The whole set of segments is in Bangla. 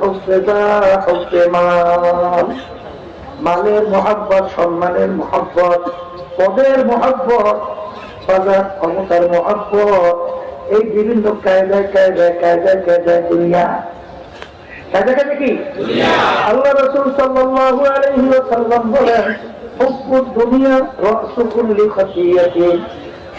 হসেদা মালের মহাব্বত সম্মানের মহাব্বত পদের মহাব্বত বাজার ক্ষমতার মহাব্বত এই বিভিন্ন কায়দায় কায়দায় কায়দায় কায়দায় দুনিয়া। কায়দা কায়দা কি? আল্লাহ রসুল সাল্লাল্লাহু আলাইহি ওয়াসাল্লাম বলেন হুব্বুদ দুনিয়া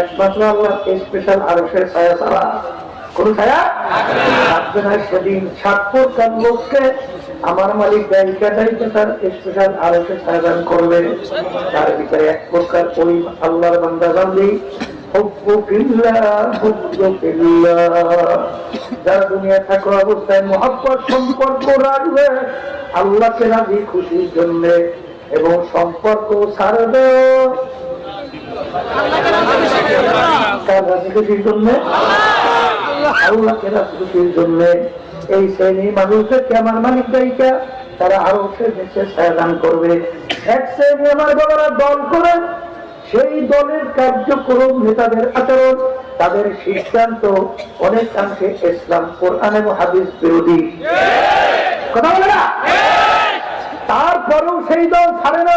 একমাত্র আল্লাহ স্পেশাল আরশের ছায়া ছাড়া কোন ছায়া থাকবে না। সেদিন আমার মালিক তার স্পেশাল দান করবে। তার ভিতরে এক প্রকার ওই আল্লাহর বান্দা বান্দি। যারা দুনিয়া থাকা অবস্থায় মহাব্বত, সম্পর্ক রাখবে, আল্লাহকে রাজি খুশির জন্য এবং সম্পর্ক ছাড়বে। এই আমার মালিক দায়িকা তারা আরও দেশে ছায়াদান করবে এক শ্রেণি আমার বাবারা দল করে সেই দলের কার্যক্রম নেতাদের আচরণ তাদের সিদ্ধান্ত অনেকাংশে ইসলাম কোরআন এবং হাদিস বিরোধী কথা বলে তারপরেও সেই দল ছাড়ে না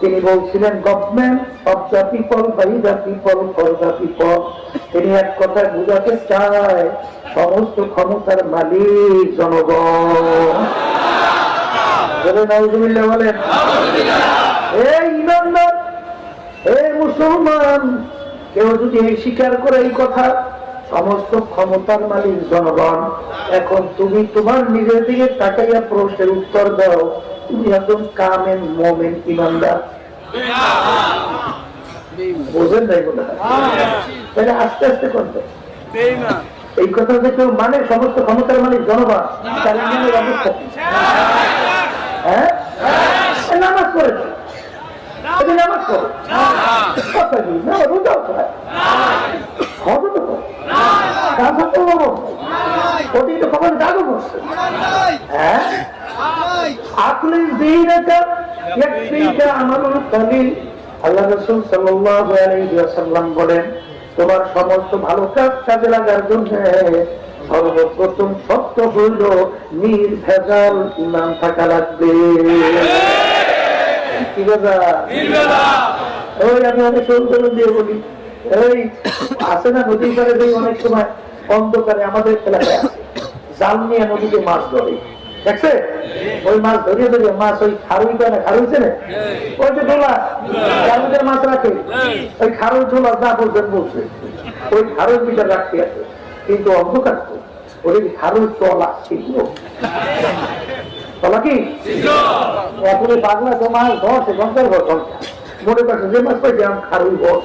তিনি বলছিলেন, government of the people by the people for the people তিনি এক কথা বুঝাতে চায়, সমস্ত ক্ষমতার মালিক জনগণ। বলেন, এই মুসলমান, কেউ যদি স্বীকার করে এই কথা সমস্ত ক্ষমতার মালিক জনগণ, এখন তুমি তোমার নিজের দিকে তাকাইয়া প্রশ্নের উত্তর দাও। তুমি একদম কামেন মোমেন ইমানদার। বোঝেন নাই তাহলে আস্তে আস্তে করবে এই কথা মানে সমস্ত ক্ষমতার মালিক জনগণ, তার হ্যাঁ? নামাজ পড়েছে নামাজ পড়ো। কথা কি? না, রোজাও করে হজও তো করে কাজও তো ওটি তো খবর দাগও করছে হ্যাঁ আকলি দিনকা ইয়াকফিকা আমালুল কলিল আল্লাহ রাসূল সাল্লাল্লাহু আলাইহি ওয়াসাল্লাম বলেন তোমার সমস্ত ভালো কাজ কাজে লাগার জন্য সর্বপ্রথম সত্য হইল নির্ভেজাল ইমান থাকা লাগবে কি কথা ওই আমি অনেক সৌন্দর্য দিয়ে বলি। এই আছে না নদীর পারে যে অনেক সময় অন্ধকারে আমাদের এলাকায় আছে। জাল নিয়ে নদীতে মাছ ধরে। দেখছে? ওই মাছ ধরিয়ে মাছ ওই খারুই পায় না খারুই চেনে? ওই যে জালুদের মাছ রাখে? ওই খারুই যা বলছেন বলছে। ওই খারুই মিটার রাখতে আছে কিন্তু অন্ধকার তো। ওই খারুই তলা ছিল। তলা কি? এখন বাংলা তো মাছ ধরছে ঘণ্টার ঘর ঘণ্টা। মনে করছে যে মাছ পাইছে আমি খারুই বস।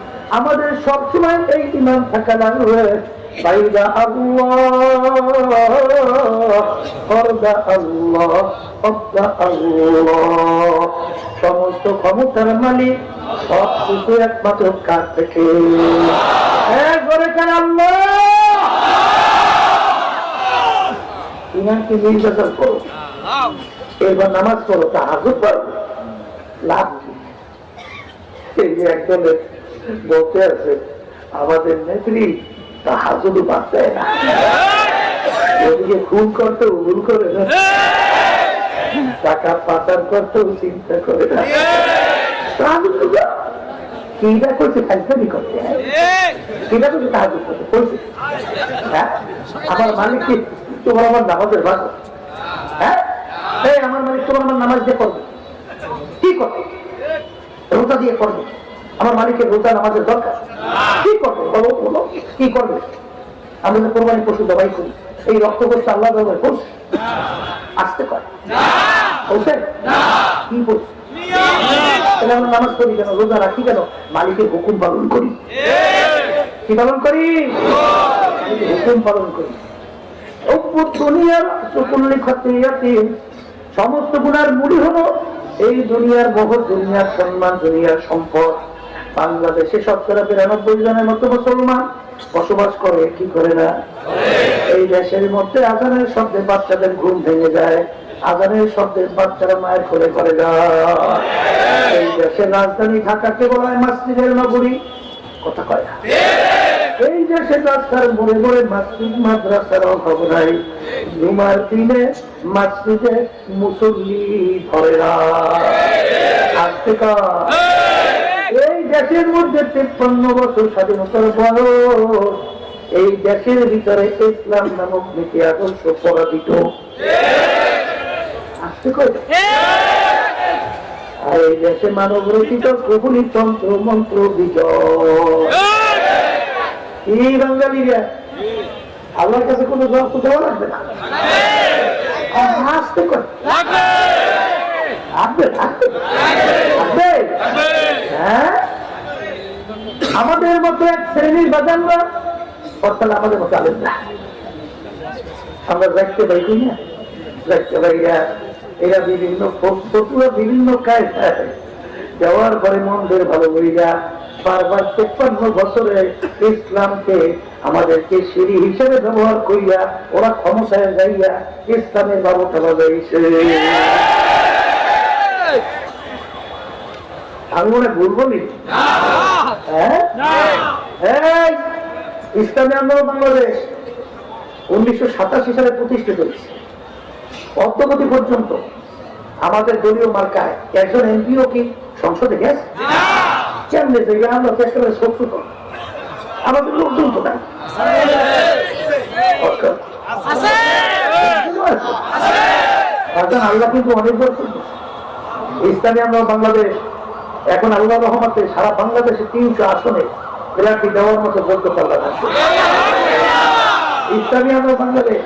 আমাদের সবসময় এই ইমান থাকা লাগবে। সমস্ত ক্ষমতার মালিক সব কিছু একমাত্র কাছ থেকে? ইমানকে নির্যাতন করো এবার নামাজ পড়ো তা হাজুর পারবে লাভ কি? এই যে একজনের বলতে আছে, আমাদের নেত্রী তা হাজুরও বাদ দেয় না। যে খুন করতে ভুল করে না। টাকা পাচার করতেও চিন্তা করে না। হ্যাঁ? আমার মালিক কি তোমার আমার হ্যাঁ? আমার মালিক তোমার আমার নামাজ দিয়ে করবে। কি করবে? রোজা দিয়ে করবে। আমার মালিকের রোজা নামাজের দরকার? কি করবে? বলো বলো কি করবে? আমি তো কোরবানি পশু জবাই করি। এই রক্ত করছে আল্লাহ ব্যবহার করছে আসতে পারে। বলছেন কি বলছে আমরা নামাজ পড়ি কেন? রোজা রাখি কেন? মালিকের হুকুম পালন করি। কি পালন করি? হুকুম পালন করি। সমস্ত গুণার মুড়ি হলো এই দুনিয়ার বহুত দুনিয়ার সম্মান দুনিয়ার সম্পদ। বাংলাদেশে শতকরা বিরানব্বই জনের মতো মুসলমান বসবাস করে, কি করে না? এই দেশের মধ্যে আজানের শব্দে বাচ্চাদের ঘুম ভেঙে যায়, আজানের শব্দে বাচ্চারা মায়ের করে করে এই দেশের রাজধানী ঢাকাকে বলা হয় মাসজিদের নগরী। কথা কয় এই দেশের রাস্তার মোড়ে মোড়ে মাসজিদ, মাদ্রাসার অভাব নাই। জুমার দিনে মাসজিদে মুসল্লি ধরে না। আসতে কার? দেশের মধ্যে তেপ্পান্ন বছর স্বাধীনতার বয়স এই দেশের ভিতরে ইসলাম নামক নীতি আদর্শ পরাজিত। আসতে আর এই দেশে মানব রচিত প্রভুলি তন্ত্র মন্ত্র বিজয়। বাঙালিরা আল্লাহর কাছে কোনো জবাব তো দেওয়া লাগবে না? আসতে আসবে আসবে হ্যাঁ? আমাদের মতো এক শ্রেণির বাজানরা অর্থাৎ আমাদের মতো আলেন না আমরা দেখতে না? দেখতে পাই এরা বিভিন্ন বিভিন্ন কায়দায় দেওয়ার পরে মন্দের ভালো বারবার তেপ্পান্ন বছরে ইসলামকে আমাদেরকে সিঁড়ি হিসেবে ব্যবহার করিয়া ওরা ক্ষমতায় যাইয়া ইসলামের বাবুটা বাজাইছে। আমি ভুল বলি? হ্যাঁ এই, ইসলামী আন্দোলন বাংলাদেশ উনিশশো সাতাশি সালে প্রতিষ্ঠিত হয়েছে। অদ্যগতি পর্যন্ত আমাদের দলীয় মার্কায় একজন এমপিও কি সংসদে গেছে? কেমনে দেখবে আমরা চেষ্টা করে শত্রু কর? আমাদের লোকজন তো এখন আল্লাহ কিন্তু অনেক করবে। ইসলামী আমরা বাংলাদেশ এখন আল্লাহ রহমতে সারা বাংলাদেশে তিনশো আসনে প্রার্থী দেওয়ার মতো বলতে পারলাম না। ইসলামী আমরা বাংলাদেশ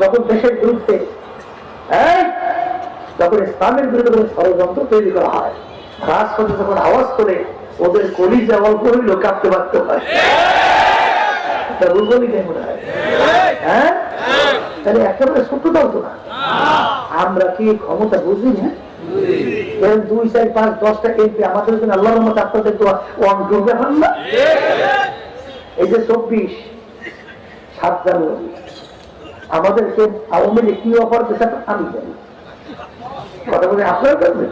যখন দেশের বিরুদ্ধে এই, যখন ইসলামের বিরুদ্ধে ষড়যন্ত্র তৈরি করা হয় রাজপথে যখন আওয়াজ করে ওদের কলিজা অল্প হইল কাঁপতে পারতে হয়। হয়? হ্যাঁ? তাহলে একেবারে দাও তো না। আমরা কি ক্ষমতা বুঝি না? এরকম দুই চার পাঁচ দশটা এমপি আমাদের জন্য আল্লাহর মতো আপনাদের তো ওয়ান হন না? এই যে চব্বিশ সাত জানুয়ারি আমাদেরকে আওয়ামী লীগ কি অফার দিচ্ছে আমি জানি। কথা বলে আপনারা করবেন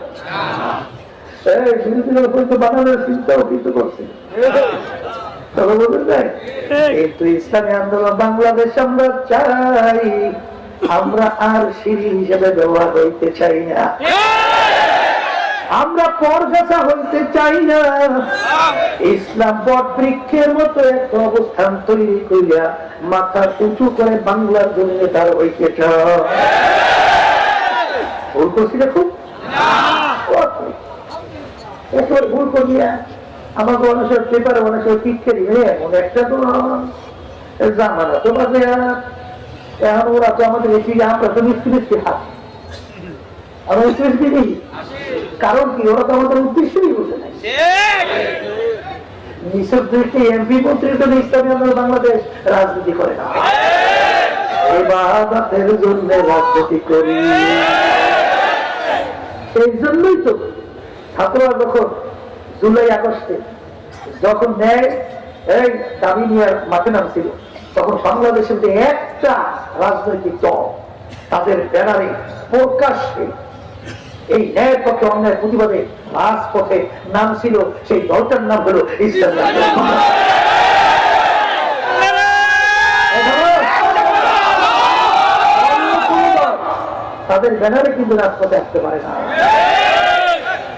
এই বিরোধী দল পর্যন্ত বানানোর চিন্তাও কিন্তু করছে। তবে বলবেন ভাই, কিন্তু ইসলামী আন্দোলন বাংলাদেশ আমরা চাই। আমরা আর সিঁড়ি হিসেবে ব্যবহার হইতে চাই না। আমরা পরগাছা হইতে চাই না। ইসলাম বট বৃক্ষের মতো একটা অবস্থান তৈরি করিয়া মাথা উঁচু করে বাংলার জন্য তার চায় ভুল করছি দেখুন একেবারে ভুল করিয়া আমাকে মানুষের পেপারে মানুষের পিক্ষে দিয়ে এমন একটা তো জামানা তো বাজে এখন ওরা তো আমাদের এদিকে আমরা তো মিষ্টি হাত আমরা দিই কারণ কি? ওরা তো আমাদের উদ্দেশ্যই বুঝে নাই। এমপি বাংলাদেশ রাজনীতি করে না। এবাদতের জন্য রাজনীতি করি। এই জন্যই তো ছাত্ররা যখন জুলাই আগস্টে যখন ন্যায়, এই নিয়ে মাঠে নামছিল, তখন বাংলাদেশের যে একটা রাজনৈতিক দল, তাদের ব্যানারে প্রকাশ্যে এই ন্যায়ের পক্ষে অন্যায় প্রতিবাদে রাজপথে নাম ছিল সেই দলটার নাম হলো ইসলাম তাদের ব্যানারে কিন্তু রাজপথে আসতে পারে না।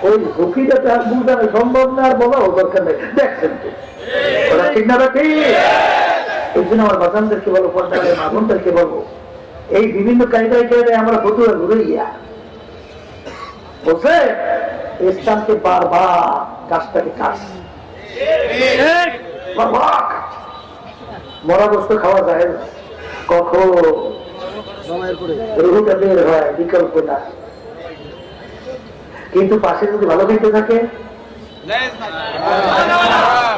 ওই ঝুঁকিটাতে আর বুঝানো সম্ভব না, আর বলাও দরকার নেই। দেখছেন তো। ওরা ঠিক না ঠিক? এই জন্য আমার বাজানদেরকে বলব পর্দারে মামনদেরকে বলব এই বিভিন্ন কায়দায় কায়দায় আমরা ফতুয়া ঘুরে গিয়া বলছে ইসলামকে বারবার গাছটাকে কাটছে মরা বস্তু খাওয়া যায় কখন রুহুটা বের হয় বিকল্প না কিন্তু পাশে যদি ভালো খেতে থাকে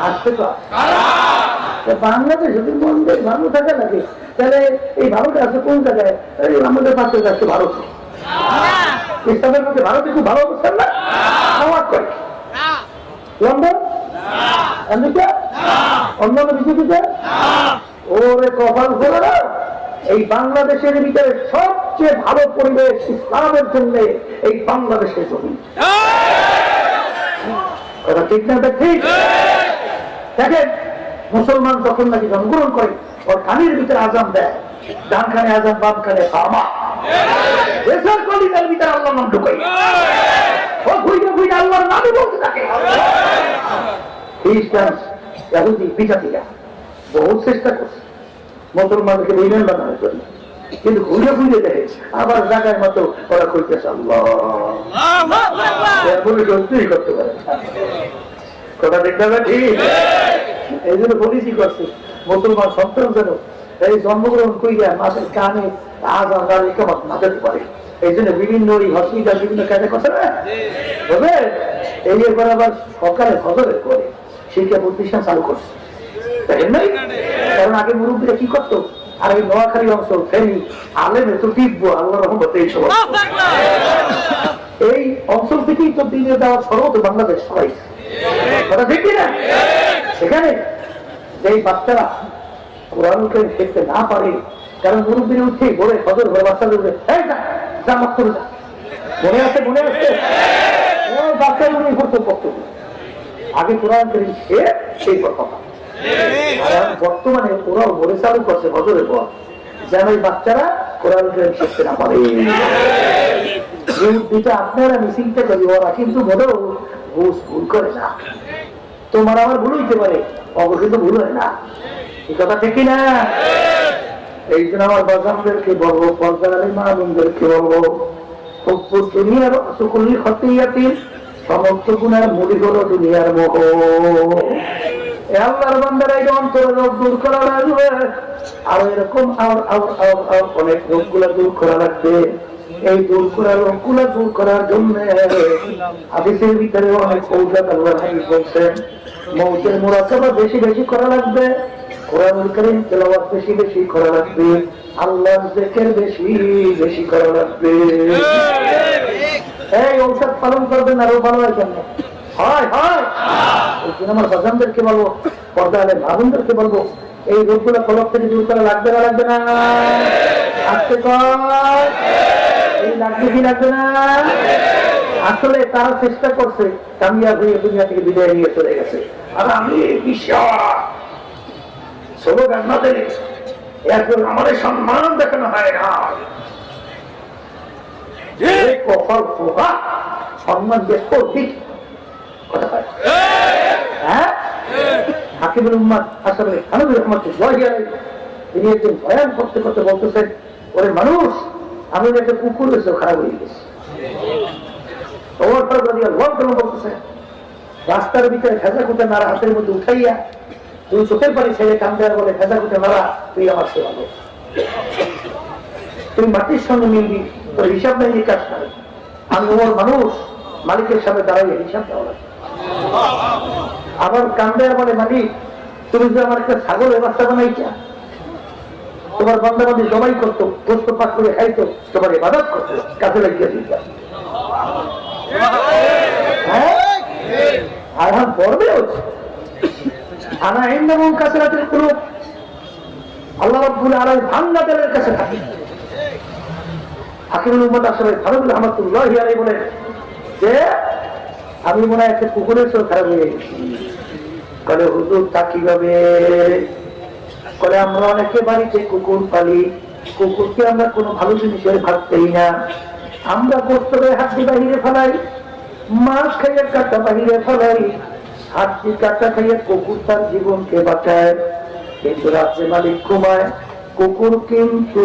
আসতে তো তা বাংলাদেশ যদি মন দিয়ে ভালো থাকে নাকি? তাহলে এই ভারতে আছে কোন জায়গায়? আমাদের পাশে যাচ্ছে ভারত। ইসলামের মধ্যে ভারতে খুব ভালো অবস্থান না? আমার করে লন্ডন? আমেরিকা? অন্যান্য বিজেপিতে ওরে কপাল করে না। এই বাংলাদেশের ভিতরে সবচেয়ে ভালো পরিবেশ ইসলামের জন্য এই বাংলাদেশের জমি। কথা ঠিক না ঠিক? দেখেন মুসলমান যখন নাকি জন্মগ্রহণ করে ওর কানের ভিতরে আজাম দেয়। ডান কানে আজান বাম কানে আমা দেশের কলিতার ভিতরে আল্লাহ নাম ঢুকাই। ও আল্লাহর নামই বলতে থাকে। খ্রিস্টান ইহুদি বিজাতিরা বহু চেষ্টা করছে। মুসলমানকে বানানোর জন্য। কিন্তু ঘুরে ঘুরে দেখে আবার জায়গার মতো ওরা কইতেছে আল্লাহ! সত্যিই করতে পারে কথা দেখতে হবে ঠিক এই জন্য পলিসি করছে? মুসলমান সন্তান যেন এই জন্মগ্রহণ করিয়া মাসের কানে আজ আজার একামত না যেতে পারে। এই জন্য বিভিন্ন এই হসপিটাল বিভিন্ন কাজে কথা না? এই এবার আবার সকালে ফজরে করে শিক্ষা প্রতিষ্ঠান চালু করছে। কারণ আগে মুরব্বীরা কি করতো? আর এই নোয়াখালী অঞ্চল ফেরি আলেমে তো টিপবো আল্লাহ রহমত এই এই অঞ্চল থেকেই তো দিনে দেওয়া সর্বত বাংলাদেশ সবাই কথা ঠিক না সেখানে যেই বাচ্চারা কোরআনকে শিখতে না পারে, কারণ মুরব্বীর উঠে বলে, ফজর ঘরে বাচ্চা উঠবে যা যা মাত্র যা মনে আছে মনে আছে? বাচ্চা উনি করতো বক্তব্য আগে কোরআন করিম সে সেই কথা। বর্তমানে ওরাও বলে চালু করছে ফজরের পর। যেন এই বাচ্চারা কোরআন করিম শিখতে না পারে। যে আপনারা মিছিংটা করি ওরা কিন্তু মোটেও ঘুষ ভুল করে না। তোমার আমার ভুল হইতে পারে। অগ কিন্তু ভুল হয় না। কথা, ঠিকই না? এই জন্য আমার বাজানদেরকে বলব পর্দারে মা বোনদেরকে বলব এই দূর করার দূর করার জন্য ভিতরে অনেক বলছেন বেশি বেশি করা লাগবে। কোরআনুল কারীম তেলাওয়াত বেশি বেশি করা লাগবে। আল্লাহর জিকির বেশি বেশি করা লাগবে। এই ঔষধ পালন করবেন আরও ভালো হয় কেন হয় হয়। জন্য আমার বাজানদেরকে বলব পর্দা বলব এই রোগগুলো ফলক থেকে দূর করা লাগবে না লাগবে না? আসতে এই লাগবে কি লাগবে না? আসলে তারা চেষ্টা করছে কামিয়াব হয়ে দুনিয়া থেকে বিদায় নিয়ে চলে গেছে। আর আমি বিশ্বাস আমাদের সম্মান দেখানো হয় না। সম্মান ঠিক হ্যাঁ? তিনি একদিন বয়ান করতে করতে বলতেছেন, ওরে মানুষ, আমি একটা কুকুর এসে খারাপ হয়ে গেছি। ওমর রাস্তার ভিতরে ভেজা কুটে নাড়া হাতের মধ্যে উঠাইয়া তুই চোখের পানি ছেড়ে কান্দে আর বলে, ভেজা কুটে নাড়া তুই আমার সেবা কর। তুই মাটির সঙ্গে মিলবি, তোর হিসাব নেই কাজ করে আমি ওর মানুষ, মালিকের সামনে দাঁড়াইয়ে হিসাব দেওয়া লাগে। আবার কান্দে বলে, মালিক, তুমি যে আমার একটা ছাগলের বাচ্চা বানাইছা, তোমার বন্ধাবান্ধি সবাই করতো, গোস্ত পাক করে খাইতো, তোমার ইবাদত করতো কাছে লাগিয়ে দিতাম হ্যাঁ? আর এখন পড়বে হচ্ছে আমি মনে হয় একটা কুকুরের সঙ্গে খারাপ হয়ে গেছি। হুজুর, তা কীভাবে? বলে, আমরা অনেকে বাড়িতে কুকুর পালি। কুকুরকে আমরা কোনো ভালো জিনিসের ভাবতেই না। আমরা গোস্তরে হাড্ডি বাহিরে ফেলাই, মাছ খাইয়ে কাটা বাহিরে ফেলাই হাড্ডি কাটা খাইয়ে কুকুর তার জীবনকে বাঁচায়। কিন্তু রাত্রে মালিক ঘুমায়, কুকুর কিন্তু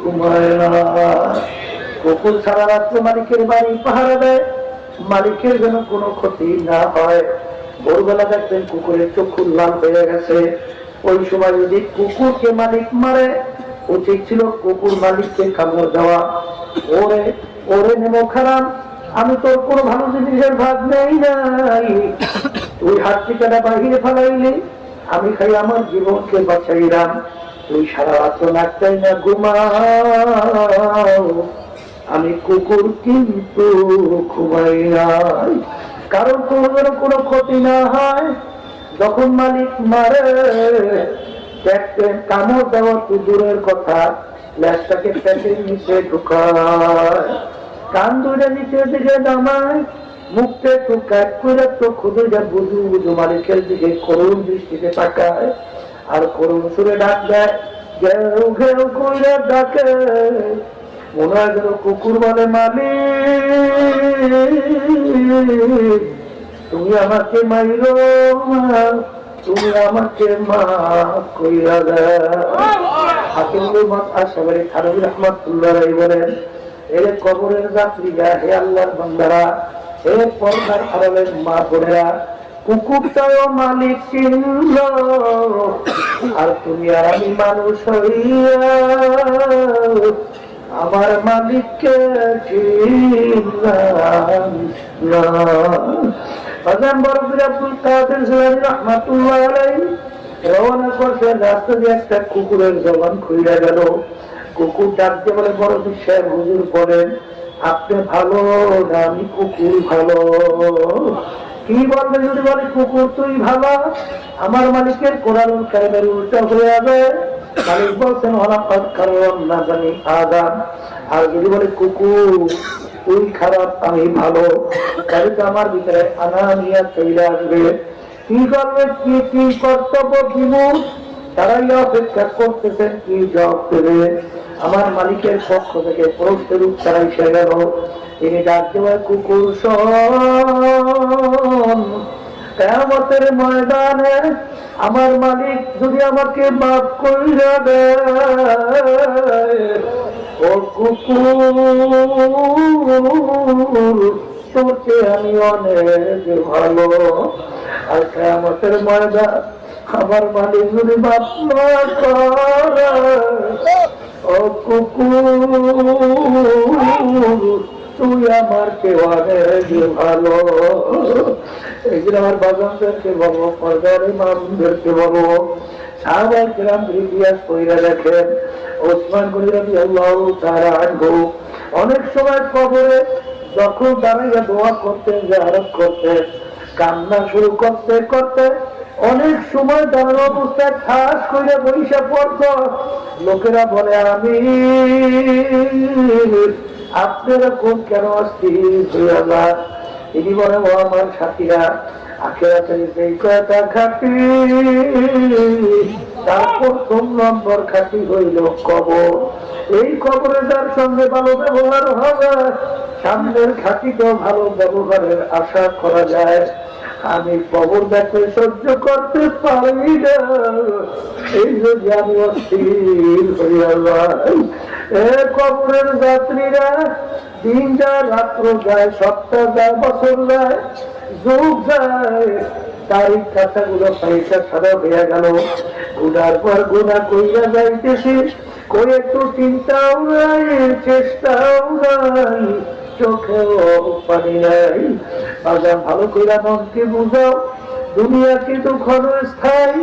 ঘুমায় না। কুকুর সারা রাত্রে মালিকের বাড়ি পাহারা দেয়, মালিকের যেন কোনো ক্ষতি না হয়। ভোরবেলা দেখবেন কুকুরের চক্ষু লাল হয়ে গেছে। ওই সময় যদি কুকুরকে মালিক মারে, উচিত ছিল কুকুর মালিককে কামড় দেওয়া। ওরে ওরে নেমো খারাপ আমি তোর কোনো ভালো জিনিসের ভাগ নেই নাই। তুই হাত থেকে বাহিরে ফেলাইলি, আমি খাই আমার জীবনকে বাঁচাইলাম। তুই সারা রাত্র নাচতাই না, ঘুমাও। আমি কুকুর কিন্তু ঘুমাই নাই। কারণ যেন কোনো ক্ষতি না হয়। যখন মালিক মারে দেখবেন কামড় দেওয়া তো দূরের কথা। ল্যাসটাকে প্যাটের নিচে ঢুকায়। কান নিচের দিকে নামায় মুখটা করে বুঝু বুঝু মালিকের দিকে করুণ দৃষ্টিতে তাকায়। আর করুণ সুরে ডাক দেয় ঘেউ করে ডাকে মনে হয় যেন কুকুর বলে মালিক। তুমি আমাকে মাইরো না, তুমি আমাকে মা কইরা দেয় হাকিমুল মত আশাবাড়ি থানবী রহমাতুল্লাহ বলেন এর কবরের যাত্রীরা হে আল্লাহর বান্দারা হে পর্দার আড়ালের মা বোনেরা, কুকুরটাও মালিক চিনল আর তুমি আর আমি মানুষ আমার মালিককে রওনা করছেন রাস্তা দিয়ে একটা কুকুরের জবান খুইলা গেল। কুকুর ডাকতে বলে, বড় সাহেব হুজুর বলেন, আপনি ভালো আমি কুকুর ভালো। কি বলবে যদি বলে, কুকুর তুই ভালো? আমার মালিকের কোরআন কারিমের উল্টা হয়ে যাবে। মালিক বলছেন হলাপাত কারণ না জানি আদাম আর যদি বলে, কুকুর, তুই খারাপ, আমি ভালো। তাহলে তো আমার ভিতরে আনানিয়া চলে আসবে। কি করবে কি কি কর্তব্য বিমুখ তারাই আমার মালিকের পক্ষ থেকে প্রশ্নের উত্তর এসে গেল। তিনি ডাক দেওয়ার কুকুর শোন কেমতের ময়দানে আমার মালিক যদি আমাকে মাফ কইরা দেয়, ও কুকুর তোকে আমি অনেক ভালো। আর কেমতের ময়দান আমার মালিক যদি ও তুই আমার কে অনেক ভালো। এগুলো আমার বাগানদেরকে বলব পর্দার ইমামদেরকে বলব সাহাবাই গ্রাম ইতিহাস কইরা দেখেন, ওসমান গরিরাবি আল্লাহ তারা আনব অনেক সময় কবরে যখন দাঁড়াইয়া দোয়া করতেন জাহারত করতেন, কান্না শুরু করতে করতে অনেক সময় দাঁড়ানো অবস্থায় ঠাস করে বৈশা পড়ত লোকেরা বলে, আমি আপনারা কোন কেন অস্থির বলে, ও আমার সাথীরা, আখেরাতে সেই কয়টা খাটি, তার প্রথম নম্বর খাটি হইল কবর। এই কবরে যার সঙ্গে ভালো ব্যবহার হবে সামনের খাটিতেও ভালো ব্যবহারের আশা করা যায়। আমি কবর দেখে সহ্য করতে পারি না। এই আমি অস্থির কবরের যাত্রীরা দিন যায়, রাত্র যায়, সপ্তাহ যায়, বছর যায়, যুগ যায়। তারিখ খাতাগুলো পয়সা সাদা হয়ে গেল। গুনার পর গুণা কইয়া যাইতেছি কই একটু চিন্তাও নাই, চেষ্টাও নাই। ভালো মনকে বুঝাও, দুনিয়া কিন্তু ক্ষণস্থায়ী,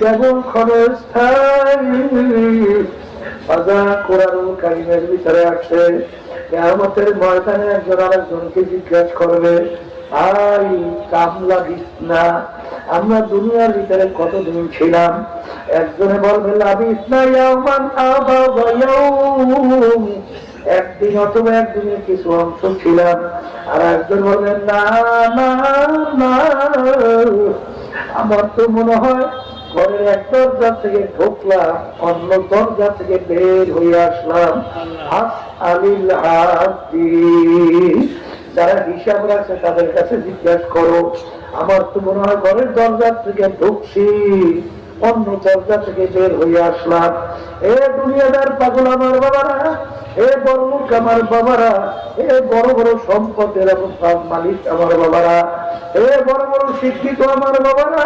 কেবল ক্ষণস্থায়ী। আছে ময়দানে একজন আরেকজনকে জিজ্ঞাসা করবে, আই কাম লাগিস না আমরা দুনিয়ার ভিতরে কতদিন ছিলাম? একজনে বলবে লাভিস না ইয়ামান একদিন অথবা একদিনের কিছু অংশ ছিলাম, আর একজন বলবেন না না আমার তো মনে হয় ঘরের এক দরজা থেকে ঢুকলাম, অন্য দরজা থেকে বের হয়ে আসলাম। আলিল যারা হিসাব রাখছে তাদের কাছে জিজ্ঞাসা করো, আমার তো মনে হয় ঘরের দরজা থেকে ঢুকছি। অন্য দরজা থেকে বের হয়ে আসলাম। এ দুনিয়াদার পাগল আমার বাবারা, এ বড় আমার বাবারা, এ বড় বড় সম্পদের মালিক আমার বাবারা, এ বড় বড় শিক্ষিত আমার বাবারা,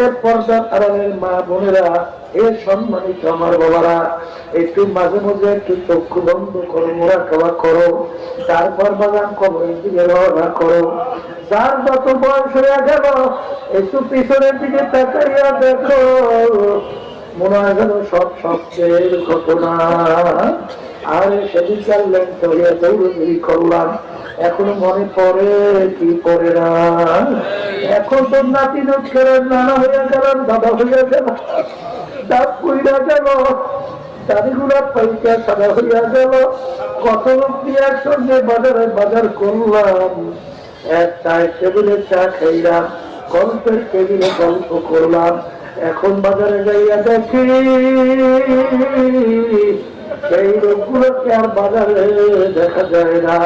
এ পর্দা আড়ালের মা বোনেরা, এ সম্মানিত আমার বাবারা, একটু মাঝে মাঝে একটু চক্ষু বন্ধ করো মোরা খাওয়া করো, তারপর বাগান কবরের দিকে রওনা করো। যার যত বয়স হয়ে গেল, একটু পিছনের দিকে তাকাইয়া দেখো। মনে হয় যেন সব স্বপ্নের ঘটনা। আর সেদিন চাললেন তো দৌড়ি করলাম এখনও মনে পড়ে কি পড়ে না? এখন তো নাতি নক্ষের নানা হয়ে গেলাম দাদা হয়ে গেল, দাঁত কইরা গেল দাদিগুলা পাইকা সাদা হইয়া গেল। কত লোক দিয়ে একসঙ্গে বাজারে বাজার করলাম। এক চায় টেবিলে চা খাইলাম, গল্পের টেবিলে গল্প করলাম, এখন বাজারে যাইয়া দেখি সেই লোকগুলোকে আর বাজারে দেখা যায় না।